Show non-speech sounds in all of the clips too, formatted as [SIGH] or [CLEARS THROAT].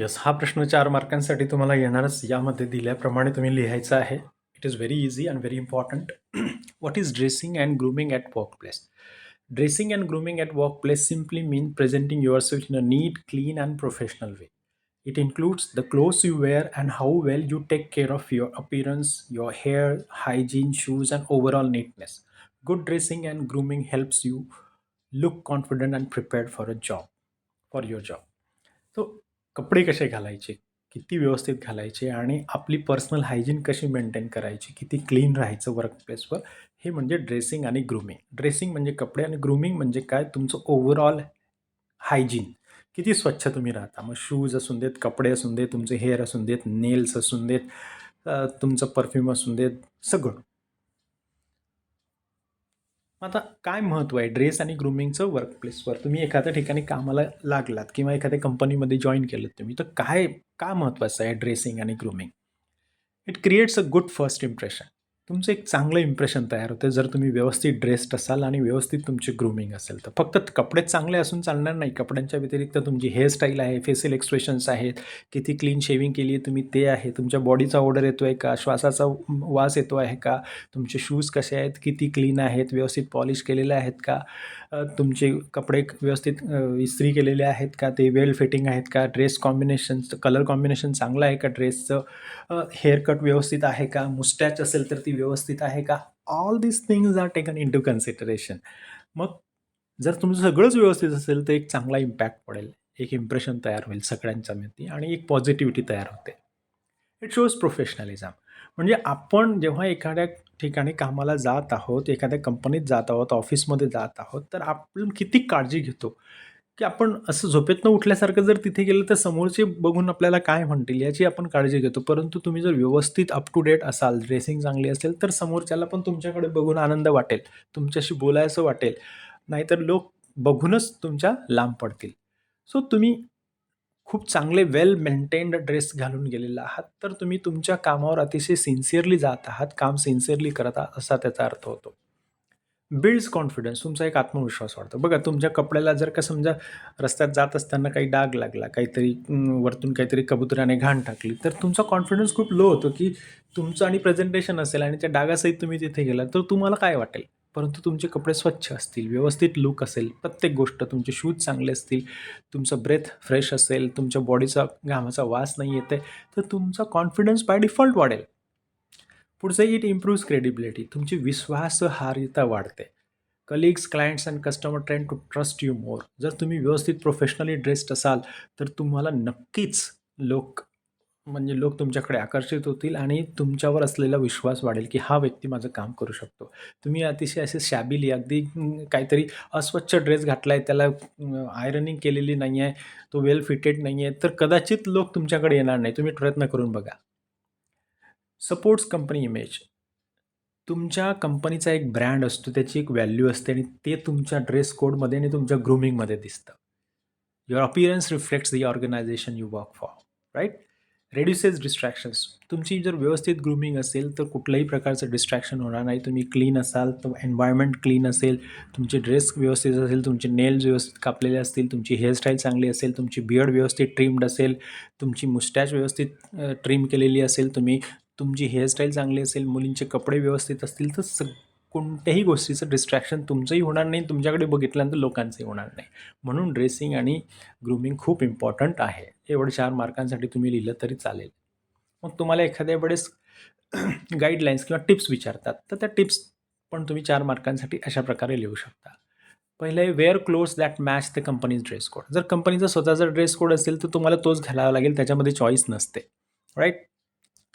Yes हा प्रश्न चार मार्कांसाठी तुम्हाला येणारच. यामध्ये दिल्याप्रमाणे तुम्ही लिहायचं आहे. It is very easy and very important what is dressing and grooming at work place dressing and grooming at work place simply mean presenting yourself in a neat clean and professional way it includes the clothes you wear and how well you take care of your appearance your hair hygiene, shoes, and overall neatness. Good dressing and grooming helps you look confident and prepared for a job, for your job. कपडे कसे घालायचे किती व्यवस्थित घालायचे आणि आपली personal hygiene कशी maintain करायची किती क्लीन राहायचं वर्कप्लेसवर हे म्हणजे ड्रेसिंग आणि ग्रूमिंग ड्रेसिंग म्हणजे कपडे आणि ग्रूमिंग म्हणजे काय? तुमचं ओव्हरऑल हायजीन किती स्वच्छ तुम्ही राहता. मग शूज असून देत कपडे असून देत तुमचे हेअर असून देत नेल्स असून देत तुमचं परफ्यूम असून देत सगळं. आता काय महत्त्व आहे? ड्रेस आणि ग्रुमिंगचं वर्क प्लेसवर तुम्ही एखाद्या ठिकाणी कामाला लागलात किंवा एखाद्या कंपनीमध्ये जॉईन केलं तुम्ही तर काय का महत्त्वाचं आहे ड्रेसिंग आणि grooming it creates a good first impression तुमचं एक चांगलं इम्प्रेशन तयार होतं जर तुम्ही व्यवस्थित ड्रेस्ड असाल आणि व्यवस्थित तुमची ग्रूमिंग असेल तर. फक्त कपडे चांगले असून चालणार नाही. कपड्यांच्या व्यतिरिक्त तुमची हेअरस्टाईल आहे फेसियल एक्सप्रेशन्स आहेत किती क्लीन शेविंग केली आहे तुम्ही ते आहे. तुमच्या बॉडीचा ऑर्डर येतो आहे का? श्वासाचा वास येतो आहे का? तुमचे शूज कसे आहेत? किती क्लीन आहेत? व्यवस्थित पॉलिश केलेले आहेत का? तुमचे कपडे व्यवस्थित इस्त्री केलेले आहेत का? ते वेल फिटिंग आहेत का? ड्रेस कॉम्बिनेशन कलर कॉम्बिनेशन चांगलं आहे का ड्रेसचं हेअरकट व्यवस्थित आहे का? मुस्टॅच असेल तर ती व्यवस्थित आहे का? All this things are taken into consideration मग जर तुमचं सगळंच व्यवस्थित असेल तर एक चांगला इम्पॅक्ट पडेल. एक इम्प्रेशन तयार होईल सगळ्यांच्या मध्ये आणि एक पॉझिटिव्हिटी तयार होते. इट शोज प्रोफेशनलिझम म्हणजे आपण जेव्हा एखाद्या ठिकाणी कामाला जात आहोत एखाद्या कंपनीत जात आहोत ऑफिसमध्ये जात आहोत तर आपण किती काळजी घेतो? की आपण असं झोपेतनं उठल्यासारखं जर तिथे गेलं तर समोरचे बघून आपल्याला काय म्हणतील याची आपण काळजी घेतो. परंतु तुम्ही जर व्यवस्थित अप टू डेट असाल ड्रेसिंग चांगली असेल तर समोरच्याला पण तुमच्याकडे बघून आनंद वाटेल तुमच्याशी बोलायचं वाटेल. नाहीतर लोक बघूनच तुमच्या लांब पडतील. सो तुम्ही खूप चांगले वेल मेंटेन्ड ड्रेस घालून गेलेला आहात. तर तुम्ही तुमच्या कामावर अतिशय सिन्सिअरली जात आहात. काम सिन्सिअरली करत आहात असा त्याचा अर्थ होतो. बिल्ड्स कॉन्फिडन्स तुमचा एक आत्मविश्वास वाढतो. बघा तुमच्या कपड्याला जर का समजा रस्त्यात जात असताना काही डाग लागला काहीतरी वरतून काहीतरी कबुतराने घाण टाकली तर तुमचा कॉन्फिडन्स खूप लो होतो की तुमचं आणि प्रेझेंटेशन असेल आणि त्या डागासहित तुम्ही तिथे गेला तर तुम्हाला काय वाटेल? परंतु तुमचे कपडे स्वच्छ असतील व्यवस्थित लुक असेल प्रत्येक गोष्ट तुमचे शूज चांगले असतील तुमचं ब्रेथ फ्रेश असेल तुमच्या बॉडीचा घामाचा वास नाही येते तर तुमचा कॉन्फिडन्स बाय डिफॉल्ट वाढेल. पुढचं इट इम्प्रूव्ज क्रेडिबिलिटी तुमची विश्वासार्हता वाढते. Colleagues clients and customer tend to trust you more जर तुम्ही व्यवस्थित प्रोफेशनली ड्रेस्ड असाल तर तुम्हाला नक्कीच लोक म्हणजे लोक तुमच्याकडे आकर्षित होतील आणि तुमच्यावर असलेला विश्वास वाढेल की हा व्यक्ती माझं काम करू शकतो. तुम्ही अतिशय असे शॅबिली अगदी काहीतरी अस्वच्छ ड्रेस घातला आहे त्याला आयरनिंग केलेली नाही आहे तो वेल फिटेड नाही आहे तर कदाचित लोक तुमच्याकडे येणार नाही. तुम्ही प्रयत्न करून बघा. Supports company image. तुमच्या कंपनीचा एक ब्रँड असतो त्याची एक व्हॅल्यू असते आणि ते तुमच्या ड्रेस कोडमध्ये आणि तुमच्या ग्रूमिंगमध्ये दिसतं. Your appearance reflects the organisation you work for right reduces distractions तुमची जर व्यवस्थित ग्रूमिंग असेल तर कुठल्याही प्रकारचं डिस्ट्रॅक्शन होणार नाही. तुम्ही क्लीन असाल तर एन्व्हायरमेंट क्लीन असेल तुमचे ड्रेस व्यवस्थित असेल तुमचे नेल्स व्यवस्थित कापलेले असतील तुमची हेअरस्टाईल चांगली असेल तुमची बियर्ड व्यवस्थित ट्रिम्ड असेल तुमची मुस्टॅच व्यवस्थित ट्रिम केलेली असेल तुम्ही तुमची हेअरस्टाईल चांगली असेल मुलींचे कपडे व्यवस्थित असतील तर सग कोणत्याही गोष्टीचं डिस्ट्रॅक्शन तुमचंही होणार नाही तुमच्याकडे बघितल्यानंतर लोकांचंही होणार नाही. म्हणून ड्रेसिंग आणि ग्रूमिंग खूप इम्पॉर्टंट आहे. एवढं चार मार्कांसाठी तुम्ही लिहिलं तरी चालेल. मग तुम्हाला एखाद्या वेळेस [CLEARS THROAT] गाईडलाईन्स किंवा टिप्स विचारतात तर त्या टिप्स पण तुम्ही चार मार्कांसाठी अशा प्रकारे लिहू शकता. पहिले wear clothes that match the company's dress code जर कंपनीचा स्वतःचा ड्रेस कोड असेल तर तुम्हाला तोच घालावा लागेल त्याच्यामध्ये चॉईस नसते. राईट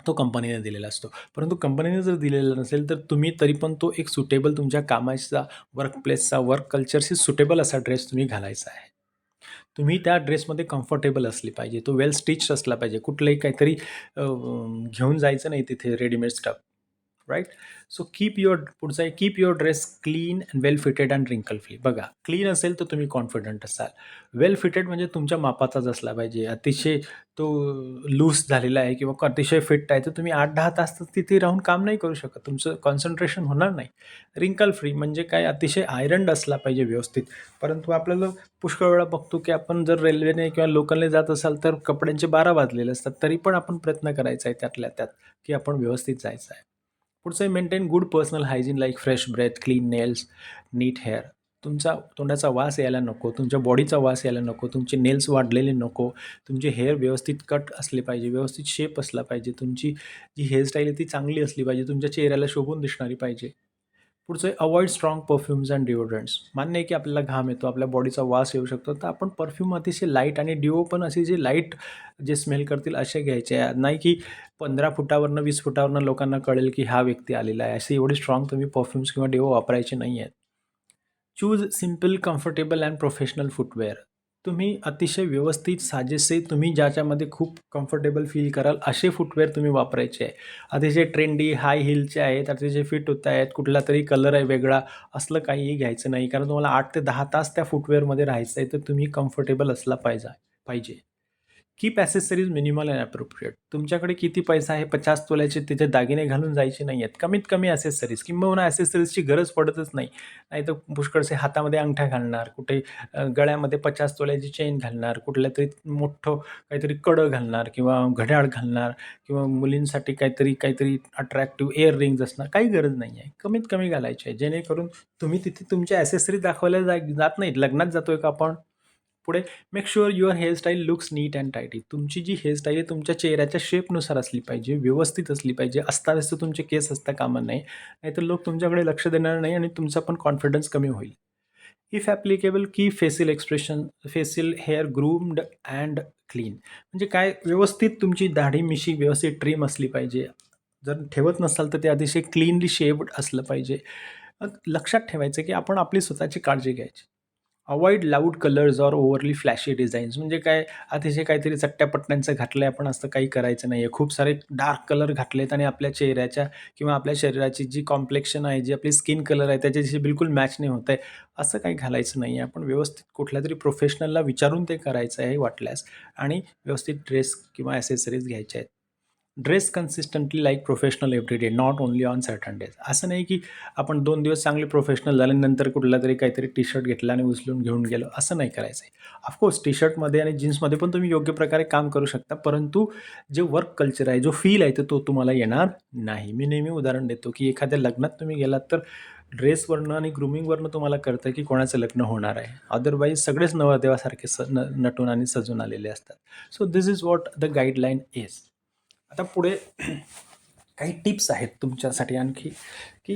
तो कंपनीने दिलेला असतो. परंतु कंपनीने जर दिलेला नसेल तर तुम्ही तरी पण तो एक सुटेबल तुमच्या कामाचा वर्क प्लेसचा वर्क कल्चरशी सुटेबल असा ड्रेस तुम्ही घालायचा आहे. तुम्ही त्या ड्रेसमध्ये कम्फर्टेबल असली पाहिजे. तो वेल स्टिच असला पाहिजे. कुठलंही काहीतरी घेऊन जायचं नाही तिथे readymade stuff right so keep your पुढचा आहे keep your dress clean and well fitted and wrinkle free बघा क्लीन असेल तर तुम्ही कॉन्फिडंट असाल. वेल फिटेड म्हणजे तुमच्या मापाचाच असला पाहिजे. अतिशय तो लूज झालेला आहे किंवा अतिशय फिट आहे तर तुम्ही आठ दहा तास तर तिथे राहून काम नाही करू शकत. तुमचं कॉन्सन्ट्रेशन होणार नाही. रिंकल फ्री म्हणजे काय? अतिशय आयरंड असला पाहिजे व्यवस्थित. परंतु आपल्याला पुष्कळ वेळा बघतो की आपण जर रेल्वेने किंवा लोकलने जात असाल तर कपड्यांचे बारा वाजलेले असतात तरी पण आपण प्रयत्न करायचा आहे त्यातल्या त्यात की आपण व्यवस्थित जायचं आहे. पुढचं आहे maintain good personal hygiene like fresh breath clean nails neat hair तुमचा तोंडाचा वास यायला नको तुमच्या बॉडीचा वास यायला नको तुमचे नेल्स वाढलेले नको तुमचे हेअर व्यवस्थित कट असले पाहिजे व्यवस्थित शेप असला पाहिजे तुमची जी हेअरस्टाईल आहे ती चांगली असली पाहिजे तुमच्या चेहऱ्याला शोभून दिसणारी पाहिजे. पुढचं avoid strong perfumes and deodorants मान्य आहे की आपल्याला घाम येतो आपल्या बॉडीचा वास येऊ शकतो तर आपण परफ्यूम अतिशय लाइट आणि डिओ पण असे जे लाइट जे स्मेल करतील असे घ्यायचे. नाही की पंधरा फुटावरनं वीस फुटावरनं लोकांना कळेल की हा व्यक्ती आलेला आहे. असे एवढे स्ट्रॉंग तुम्ही परफ्युम्स किंवा डिओ वापरायचे नाही आहेत choose simple comfortable and professional footwear तुम्ही अतिशय व्यवस्थित साजेसे तुम्ही ज्याच्यामध्ये खूप कम्फर्टेबल फील कराल असे फुटवेअर तुम्ही वापरायचे आहे. अतिशय ट्रेंडी हाय हिलचे आहेत अतिशय फिट होत आहेत कुठला तरी कलर आहे वेगळा असलं काहीही घ्यायचं नाही. कारण तुम्हाला आठ ते दहा तास त्या फुटवेअरमध्ये राहायचं आहे तर तुम्ही कम्फर्टेबल असला पाहिजे पाहिजे. Keep accessories minimal and appropriate तुमच्याकडे किती पैसा आहे? पचास तोल्याचे तिथे दागिने घालून जायचे नाही आहेत कमीत कमी ॲसेसरीज किंबहुना ॲसेसरीजची गरज पडतच नाही. नाही तर पुष्कळसे हातामध्ये अंगठ्या घालणार कुठे गळ्यामध्ये पचास तोल्याची चेन घालणार कुठल्या तरी मोठं काहीतरी कडं घालणार किंवा घड्याळ घालणार किंवा मुलींसाठी काहीतरी काहीतरी अट्रॅक्टिव्ह इयर रिंग्ज असणार. काही गरज नाही आहे कमीत कमी घालायची आहे. जेणेकरून तुम्ही तिथे तुमच्या ॲसेसरीज दाखवायला जा जात नाहीत. लग्नात जातो आहे का आपण? पुढे make sure your hairstyle looks neat and tidy तुमची जी हेअरस्टाईल आहे तुमच्या चेहऱ्याच्या शेपनुसार असली पाहिजे व्यवस्थित असली पाहिजे. अस्ताव्यस्त तुमचे केस असता कामा नाही नाहीतर लोक तुमच्याकडे लक्ष देणार नाही आणि तुमचा पण कॉन्फिडन्स कमी होईल. इफ ॲप्लिकेबल की facial expression facial hair groomed and clean म्हणजे काय व्यवस्थित तुमची दाढी मिशी व्यवस्थित ट्रीम असली पाहिजे. जर ठेवत नसाल तर ते अतिशय क्लीनली शेव्ड असलं पाहिजे. लक्षात ठेवायचं की आपण आपली स्वतःची काळजी घ्यायची. Avoid loud colours or overly flashy designs. म्हणजे काय अतिशय काहीतरी चट्ट्यापट्ट्यांचं घातलं आहे आपण असं काही करायचं नाही आहे खूप सारे डार्क कलर घातलेत आणि आपल्या चेहऱ्याच्या किंवा आपल्या शरीराची जी कॉम्प्लेक्शन आहे जी आपली स्किन कलर आहे त्याच्याशी बिलकुल मॅच नाही होत आहे. असं काही घालायचं नाही आहे आपण व्यवस्थित कुठल्या तरी प्रोफेशनलला विचारून ते करायचं आहे वाटल्यास. आणि व्यवस्थित ड्रेस किंवा ॲसेसरीज घ्यायच्या आहेत. Dress consistently like professional every day not only on certain days असं नाही की आपण दोन दिवस चांगले प्रोफेशनल झाल्यानंतर कुठला तरी काहीतरी टी शर्ट घेतला आणि उचलून घेऊन गेलो असं नाही करायचं आहे ऑफकोर्स टी शर्टमध्ये आणि जीन्समध्ये पण तुम्ही योग्य प्रकारे काम करू शकता परंतु जे वर्क कल्चर आहे जो फील आहे तो तुम्हाला येणार नाही. मी नेहमी उदाहरण देतो की एखाद्या लग्नात तुम्ही गेलात तर ड्रेसवरनं आणि ग्रुमिंगवरनं तुम्हाला कळतं की कोणाचं लग्न होणार आहे. अदरवाईज सगळेच नवरदेवासारखे स न नटून आणि सजून आलेले असतात. So this is what the guideline is आता पुढे काही टिप्स आहेत तुमच्यासाठी आणखी की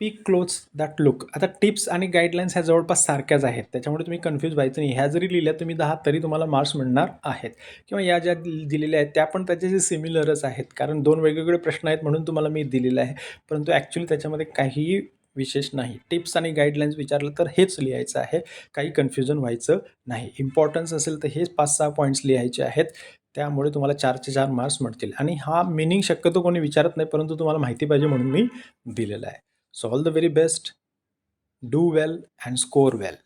पीक क्लोथ्स दॅट लुक आता टिप्स आणि गाईडलाईन्स ह्या जवळपास सारख्याच आहेत. त्याच्यामुळे तुम्ही कन्फ्यूज व्हायचं नाही. ह्या जरी लिहिल्या तुम्ही दहा तरी तुम्हाला मार्क्स मिळणार आहेत. किंवा या ज्या दिलेल्या आहेत त्या पण त्याच्याशी सिमिलरच आहेत. कारण दोन वेगवेगळे प्रश्न आहेत म्हणून तुम्हाला मी दिलेलं आहे. परंतु ॲक्च्युली त्याच्यामध्ये काहीही विशेष नाही. टिप्स आणि गाईडलाईन्स विचारलं तर हेच लिहायचं आहे. काही कन्फ्युजन व्हायचं नाही. इम्पॉर्टन्स असेल तर हेच पाच सहा पॉईंट्स लिहायचे आहेत. त्यामुळे तुम्हाला चारचे चार मार्क्स मिळतील. आणि हा मिनिंग शक्यतो कोणी विचारत नाही परंतु तुम्हाला माहिती पाहिजे म्हणून मी दिलेला आहे. So all the very best do well and score well